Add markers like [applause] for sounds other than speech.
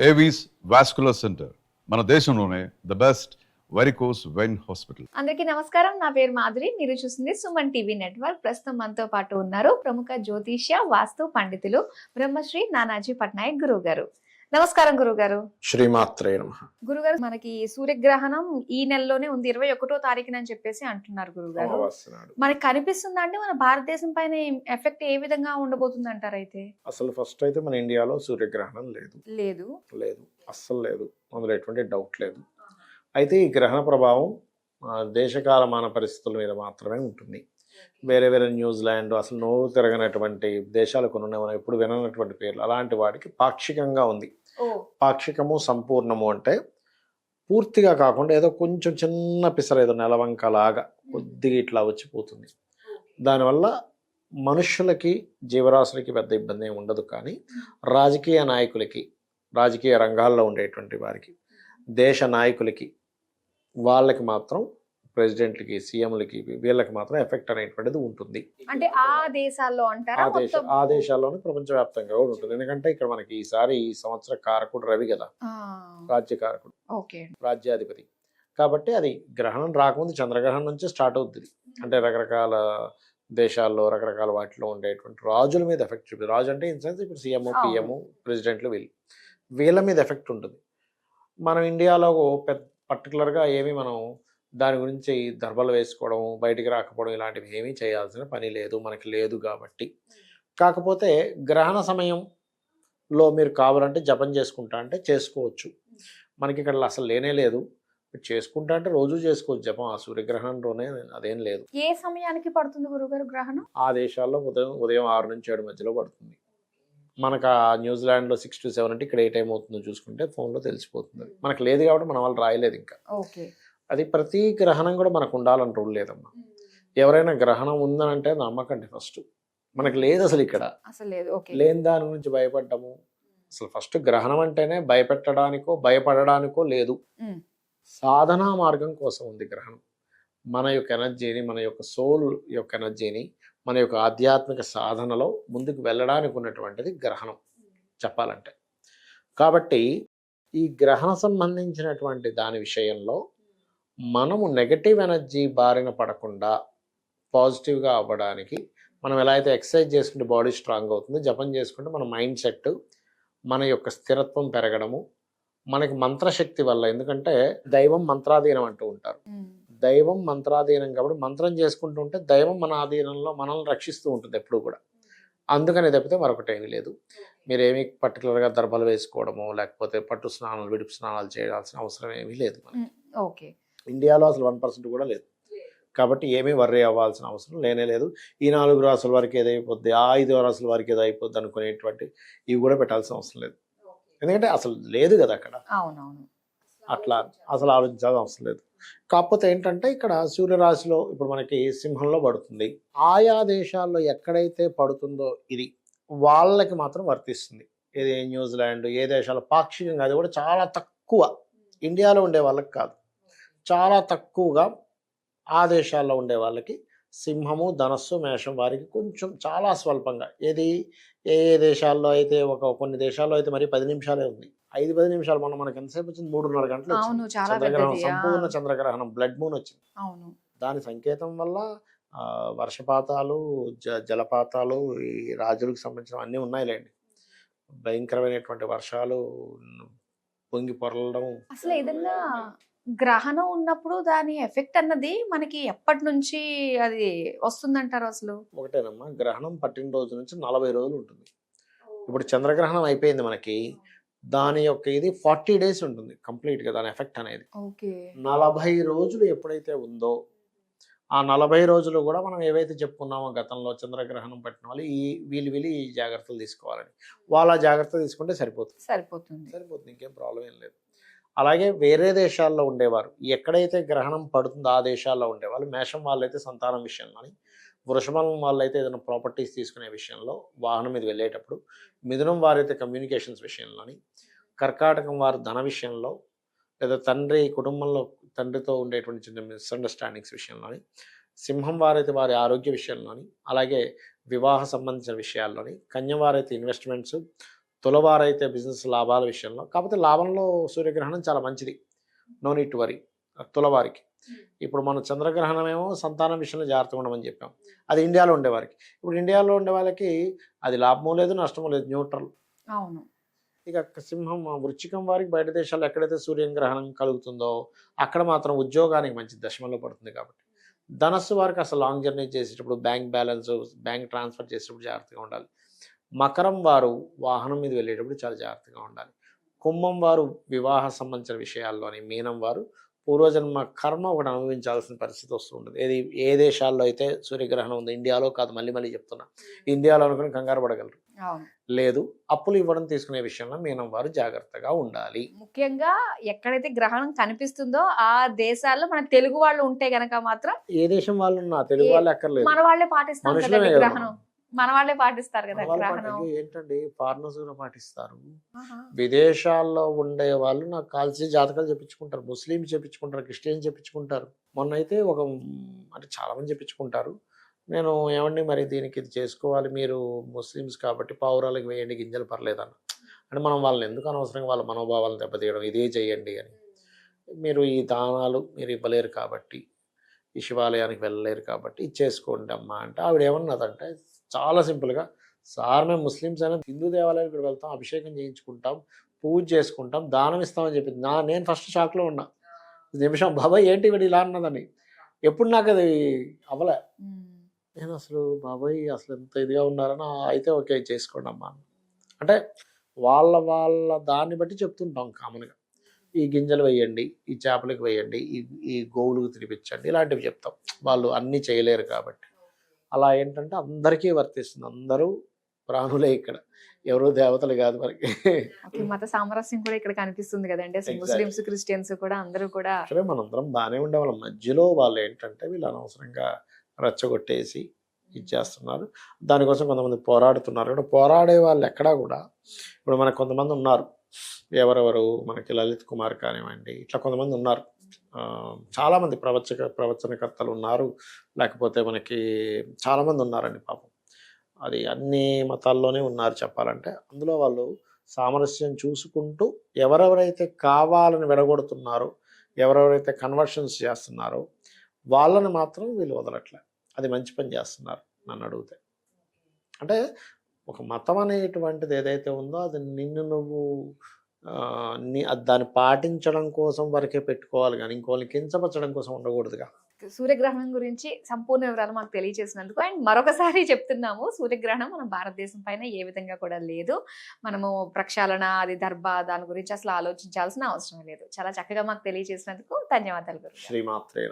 Avis vascular centre మన దేశంలోనే the best varicose vein hospital అందరికీ నమస్కారం. నా పేరు మాధురి. మీరు చూసింది సుమన్ టీవీ నెట్వర్క్. ప్రస్తుతం మనతో పాటు ఉన్నారు ప్రముఖ జ్యోతిష్య వాస్తు పండితులు బ్రహ్మశ్రీ నానాజీ పట్నాయక్ గురువు గారు. నమస్కారం గురువు గారు శ్రీమాత్రే నమ. గురుగారు మనకి సూర్యగ్రహణం ఈ నెలలోనే ఉంది ఇరవై ఒకటో తారీఖున అని చెప్పేసి అంటున్నారు గురువు గారు అమావాస్య మనకి కనిపిస్తుందా అంటే మన భారతదేశం పైన ఎఫెక్ట్ ఏ విధంగా ఉండబోతుంది అంటారు అయితే? అసలు ఫస్ట్ అయితే మన ఇండియాలో సూర్యగ్రహణం లేదు. లేదు. లేదు. అస్సలు లేదు. అందులో ఎటువంటి డౌట్ లేదు. అయితే ఈ గ్రహణ ప్రభావం దేశకాలమాన పరిస్థితుల మీద మాత్రమే ఉంటుంది. వేరే వేరే న్యూజిలాండ్ అసలు నోరు తిరగనటువంటి దేశాలు కొన్ని ఉన్నాయి. మనం ఎప్పుడు విననటువంటి పేర్లు అలాంటి వాటికి పాక్షికంగా ఉంది. పాక్షికము సంపూర్ణము అంటే పూర్తిగా కాకుండా ఏదో కొంచెం చిన్న పిసర ఏదో నెలవంకలాగా కొద్దిగా ఇట్లా వచ్చిపోతుంది. దానివల్ల మనుషులకి జీవరాశులకి పెద్ద ఇబ్బంది ఏమి ఉండదు కానీ రాజకీయ నాయకులకి రాజకీయ రంగాల్లో ఉండేటువంటి వారికి దేశ నాయకులకి వాళ్ళకి మాత్రం ప్రెసిడెంట్లకి సీఎంలకి వీళ్ళకి మాత్రం ఎఫెక్ట్ అనేటువంటిది ఉంటుంది. అంటే ఆ దేశాల్లో అంటారా? ఆ దేశ మొత్తం ఆ దేశాల్లోనే ప్రపంచవ్యాప్తంగా కూడా ఉంటుంది. ఎందుకంటే ఇక్కడ మనకి ఈసారి ఈ సంవత్సర కారకుడు రవి కదా? రాజ్య కారకుడు. ఓకే. రాజ్యాధిపతి. కాబట్టి అది గ్రహణం రాకముందు చంద్రగ్రహణం నుంచి స్టార్ట్ అవుతుంది అంటే రకరకాల దేశాల్లో రకరకాల వాటిలో ఉండేటువంటి రాజుల మీద ఎఫెక్ట్ చూపి రాజు అంటే ఇన్ సెన్స్ ఇప్పుడు సీఎం. పిఎం ప్రెసిడెంట్లు వీళ్ళు. వీళ్ళ మీద ఎఫెక్ట్ ఉంటుంది. మనం ఇండియాలో పెద్ద పర్టికులర్గా ఏమి మనం దాని గురించి దర్బలు వేసుకోవడం బయటికి రాకపోవడం ఇలాంటివి ఏమీ చేయాల్సిన పని లేదు మనకి లేదు కాబట్టి. కాకపోతే గ్రహణ సమయంలో మీరు కావాలంటే జపం చేసుకుంటా అంటే చేసుకోవచ్చు. మనకి ఇక్కడ అసలు లేనే లేదు. చేసుకుంటా అంటే రోజు చేసుకోవచ్చు జపం. ఆ సూర్యగ్రహణంలోనే అదేం లేదు. ఏ సమయానికి పడుతుంది గురుగారు గ్రహణం? ఆ దేశాల్లో ఉదయం ఉదయం ఆరు నుంచి ఏడు మధ్యలో పడుతుంది. మనకు ఆ న్యూజిలాండ్లో సిక్స్ టు సెవెన్ అంటే ఇక్కడ ఏ టైం అవుతుందో చూసుకుంటే ఫోన్లో తెలిసిపోతుంది. మనకు లేదు కాబట్టి మన వాళ్ళు రాయలేదు ఇంకా. ఓకే. అది ప్రతి గ్రహణం కూడా మనకు ఉండాలని రూల్ లేదమ్మా. ఎవరైనా గ్రహణం ఉందని అంటే నమ్మకండి ఫస్ట్ మనకు లేదు అసలు ఇక్కడ. అసలు లేదు. ఓకే. లేని దాని గురించి భయపడ్డము. అసలు ఫస్ట్ గ్రహణం అంటేనే భయపెట్టడానికో భయపడడానికో లేదు. సాధనా మార్గం కోసం ఉంది గ్రహణం. మన యొక్క ఎనర్జీని మన యొక్క సోల్ యొక్క ఎనర్జీని మన యొక్క ఆధ్యాత్మిక సాధనలో ముందుకు వెళ్ళడానికి ఉన్నటువంటిది గ్రహణం. చెప్పాలంటే. కాబట్టి ఈ గ్రహణ సంబంధించినటువంటి దాని విషయంలో మనము నెగటివ్ ఎనర్జీ బారిన పడకుండా పాజిటివ్గా అవ్వడానికి మనం ఎలా అయితే ఎక్సర్సైజ్ చేసుకుంటే బాడీ స్ట్రాంగ్ అవుతుంది జపం చేసుకుంటే మన మైండ్ సెట్ మన యొక్క స్థిరత్వం పెరగడము మనకి మంత్రశక్తి వల్ల. ఎందుకంటే దైవం మంత్రాధీనం అంటూ ఉంటారు. ఉమ్. దైవం మంత్రాధీనం కాబట్టి మంత్రం చేసుకుంటూ ఉంటే దైవం మన ఆధీనంలో మనల్ని రక్షిస్తూ ఉంటుంది ఎప్పుడు కూడా. అందుకని తప్పితే మరొకటి ఏమీ లేదు. మీరేమి పర్టికులర్గా దర్భలు వేసుకోవడము లేకపోతే పట్టు స్నానాలు విడుపు స్నానాలు చేయాల్సిన అవసరం ఏమీ లేదు. ఓకే ఇండియాలో అసలు వన్ పర్సెంట్ కూడా లేదు. కాబట్టి ఏమీ వర్రీ అవ్వాల్సిన అవసరం లేనే లేదు. ఈ నాలుగు రాసుల వారికి ఏదైపోద్ది ఆ ఐదు రాసుల వారికి ఏదో అయిపోద్ది అనుకునేటువంటి ఇవి కూడా పెట్టాల్సిన అవసరం లేదు. ఎందుకంటే అసలు లేదు కదా అక్కడ. అవునవును. అట్లా అసలు ఆలోచించాల్సిన అవసరం లేదు. కాకపోతే ఏంటంటే ఇక్కడ సూర్యరాశిలో ఇప్పుడు మనకి సింహంలో పడుతుంది. ఆయా దేశాల్లో ఎక్కడైతే పడుతుందో ఇది వాళ్ళకి మాత్రం వర్తిస్తుంది. ఇది న్యూజిలాండ్ ఏ దేశాలు పాక్షికంగా అది కూడా చాలా తక్కువ. ఇండియాలో ఉండే వాళ్ళకి కాదు. చాలా తక్కువగా ఆ దేశాల్లో ఉండే వాళ్ళకి సింహము ధనస్సు మేషం వారికి కొంచెం చాలా స్వల్పంగా. ఏది? ఏ ఏ దేశాల్లో అయితే ఒక కొన్ని దేశాల్లో అయితే మరి పది నిమిషాలే ఉంది. ఐదు పది నిమిషాలు మనం మనకి ఎంతసేపు వచ్చింది? మూడున్నర గంటలు చంద్రగ్రహణం. సంపూర్ణ చంద్రగ్రహణం బ్లడ్ మూన్ వచ్చింది. అవును. దాని సంకేతం వల్ల వర్షపాతాలు జ జలపాతాలు ఈ రాజులకు సంబంధించిన అన్నీ ఉన్నాయిలేండి. భయంకరమైనటువంటి వర్షాలు పొంగి పొరలడం. అసలు ఏదన్నా గ్రహణం ఉన్నప్పుడు దాని ఎఫెక్ట్ అన్నది మనకి ఎప్పటి నుంచి అది వస్తుందంటారు అసలు? ఒకటేనమ్మా గ్రహణం పట్టిన రోజు నుంచి నలభై రోజులు ఉంటుంది. ఇప్పుడు చంద్రగ్రహణం అయిపోయింది మనకి దాని యొక్క ఇది ఫార్టీ డేస్ ఉంటుంది కంప్లీట్గా దాని ఎఫెక్ట్ అనేది. ఓకే. నలభై రోజులు ఎప్పుడైతే ఉందో ఆ నలభై రోజులు కూడా మనం ఏవైతే చెప్పుకున్నామో గతంలో చంద్రగ్రహణం పట్టిన వాళ్ళు ఈ వీళ్ళు వీళ్ళు ఈ జాగ్రత్తలు తీసుకోవాలని. వాళ్ళ జాగ్రత్త తీసుకుంటే సరిపోతుంది. సరిపోతుంది. సరిపోతుంది ఇంకేం ప్రాబ్లం ఏం లేదు. అలాగే వేరే దేశాల్లో ఉండేవారు. ఎక్కడైతే గ్రహణం పడుతుందో ఆ దేశాల్లో ఉండేవాళ్ళు. మేషం వాళ్ళైతే సంతానం విషయంలోని వృషభం వాళ్ళైతే ఏదైనా ప్రాపర్టీస్ తీసుకునే విషయంలో వాహనం మీద వెళ్ళేటప్పుడు మిథునం వారైతే కమ్యూనికేషన్స్ విషయంలోని కర్కాటకం వారు ధన విషయంలో లేదా తండ్రి కుటుంబంలో తండ్రితో ఉండేటువంటి చిన్న మిస్అండర్స్టాండింగ్స్ విషయంలోని సింహం వారైతే వారి ఆరోగ్య విషయంలోని అలాగే వివాహ సంబంధించిన విషయాల్లోని కన్యవారైతే ఇన్వెస్ట్మెంట్స్ తులవారైతే బిజినెస్ లాభాల విషయంలో కాకపోతే లాభంలో సూర్యగ్రహణం చాలా మంచిది. నో నీట్ వరి తులవారికి. ఇప్పుడు మన చంద్రగ్రహణం ఏమో సంతానం విషయంలో జాగ్రత్తగా ఉండమని చెప్పాం. అది ఇండియాలో ఉండేవారికి ఇప్పుడు ఇండియాలో ఉండే వాళ్ళకి అది లాభమో లేదు నష్టమో లేదు న్యూట్రల్. అవును. ఇక సింహం ఆ వృశ్చికం వారికి బయట దేశాల్లో ఎక్కడైతే సూర్యగ్రహణం కలుగుతుందో అక్కడ మాత్రం ఉద్యోగానికి మంచి దశమంలో పడుతుంది కాబట్టి. ధనస్సు వారికి అసలు లాంగ్ జర్నీ చేసేటప్పుడు బ్యాంక్ బ్యాలెన్స్ బ్యాంక్ ట్రాన్స్ఫర్ చేసేటప్పుడు జాగ్రత్తగా ఉండాలి. మకరం వారు వాహనం మీద వెళ్ళేటప్పుడు చాలా జాగ్రత్తగా ఉండాలి. కుంభం వారు వివాహ సంబంధించిన విషయాల్లోని మీనం వారు పూర్వజన్మ కర్మ ఒకటి అనుభవించాల్సిన పరిస్థితి వస్తూ ఉంటుంది ఏది ఏ దేశాల్లో అయితే సూర్యగ్రహణం ఉంది? ఇండియాలో కాదు మళ్ళీ మళ్ళీ చెప్తున్నా. ఇండియాలో అనుకుని కంగారు పడగలరు. లేదు అప్పులు ఇవ్వడం తీసుకునే విషయంలో మీనం వారు జాగ్రత్తగా ఉండాలి. ముఖ్యంగా ఎక్కడైతే గ్రహణం కనిపిస్తుందో ఆ దేశాల్లో మన తెలుగు వాళ్ళు ఉంటే గనక మాత్రం ఏ దేశం వాళ్ళు ఉన్నా తెలుగు వాళ్ళు ఎక్కర్లేదు. మన వాళ్ళే పాటిస్తారు మన వాళ్ళే పాటిస్తారు కదా ఏంటండి? ఫారినర్స్ కూడా పాటిస్తారు. విదేశాల్లో ఉండే వాళ్ళు నాకు కాల్చి జాతకాలు చెప్పించుకుంటారు. ముస్లింస్ చెప్పించుకుంటారు. క్రిస్టియన్స్ చెప్పించుకుంటారు. మొన్న అయితే ఒక అంటే చాలా మంది చెప్పించుకుంటారు. నేను ఏమండి మరి దీనికి ఇది చేసుకోవాలి? మీరు ముస్లిమ్స్ కాబట్టి పావురాలకు వేయండి గింజలు పర్లేదన్న అంటే మనం వాళ్ళని ఎందుకు అనవసరంగా వాళ్ళ మనోభావాలను దెబ్బతీయడం? ఇదే చేయండి అని. మీరు ఈ దానాలు మీరు ఇవ్వలేరు కాబట్టి ఈ శివాలయానికి వెళ్ళలేరు కాబట్టి ఇచ్చేసుకోండి అమ్మా అంటే ఆవిడ ఏమన్నదంటే చాలా సింపుల్గా సార్ మేము ముస్లిమ్స్ అయినా హిందూ దేవాలయానికి కూడా వెళ్తాం అభిషేకం చేయించుకుంటాం పూజ చేసుకుంటాం దానం ఇస్తామని చెప్పింది. నా నేను ఫస్ట్ షాక్లో ఉన్నా. నిమిషం బాబాయ్ ఏంటి వీడు ఇలా అన్నదని? ఎప్పుడు నాకు అది అవ్వలే. నేను అసలు బాబాయ్ అసలు ఎంత ఇదిగా ఉన్నారని "ఆ, అయితే ఓకే చేసుకోండి అమ్మా. అంటే వాళ్ళ వాళ్ళ దాన్ని బట్టి చెప్తుంటాం కామన్గా. ఈ గింజలు వేయండి ఈ చేపలకు వేయండి ఈ ఈ గోవులకు తినిపించండి ఇలాంటివి చెప్తాం. వాళ్ళు అన్నీ చేయలేరు కాబట్టి. అలా ఏంటంటే అందరికీ వర్తిస్తుంది. అందరూ ప్రాణులే ఇక్కడ. ఎవరో దేవతలు కాదు మనకి. మత సామరస్యం కూడా ఇక్కడ కనిపిస్తుంది కదండి. ముస్లిమ్స్ క్రిస్టియన్స్ కూడా అందరూ కూడా యాక్చువల్గా మనందరం బాగానే ఉండే వాళ్ళ మధ్యలో వాళ్ళు ఏంటంటే వీళ్ళు అనవసరంగా రెచ్చగొట్టేసి ఇచ్చేస్తున్నారు. దానికోసం కొంతమంది పోరాడుతున్నారు. కూడా పోరాడే వాళ్ళు ఎక్కడా కూడా ఇప్పుడు మనకు కొంతమంది ఉన్నారు. ఎవరెవరు? మనకి లలిత్ కుమార్ కానివ్వండి ఇట్లా కొంతమంది ఉన్నారు. చాలామంది ప్రవచక ప్రవచనకర్తలు ఉన్నారు. లేకపోతే మనకి చాలామంది ఉన్నారండి పాపం. అది అన్ని మతాల్లోనే ఉన్నారు చెప్పాలంటే. అందులో వాళ్ళు సామరస్యం చూసుకుంటూ ఎవరెవరైతే కావాలని విడగొడుతున్నారో ఎవరెవరైతే కన్వర్షన్స్ చేస్తున్నారో వాళ్ళని మాత్రం వీళ్ళు వదలట్లే. అది మంచి పని చేస్తున్నారు నన్ను అడిగితే. అంటే ఒక మతం అనేటువంటిది ఏదైతే ఉందో అది నిన్ను నువ్వు దాన్ని పాటించడం కోసం వరకే పెట్టుకోవాలి కానీ ఇంకోళ్ళని కించపరచడం కోసం ఉండకూడదుగా. సూర్యగ్రహణం గురించి సంపూర్ణ వివరాలు మాకు తెలియజేసినందుకు అండ్ మరొకసారి [laughs] చెప్తున్నాము సూర్యగ్రహణం మన భారతదేశం పైన ఏ విధంగా కూడా లేదు. మనము ప్రక్షాళన అది దర్భ దాని గురించి అసలు ఆలోచించాల్సిన అవసరం లేదు. చాలా చక్కగా మాకు తెలియజేసినందుకు ధన్యవాదాలు గురు శ్రీమాత్రే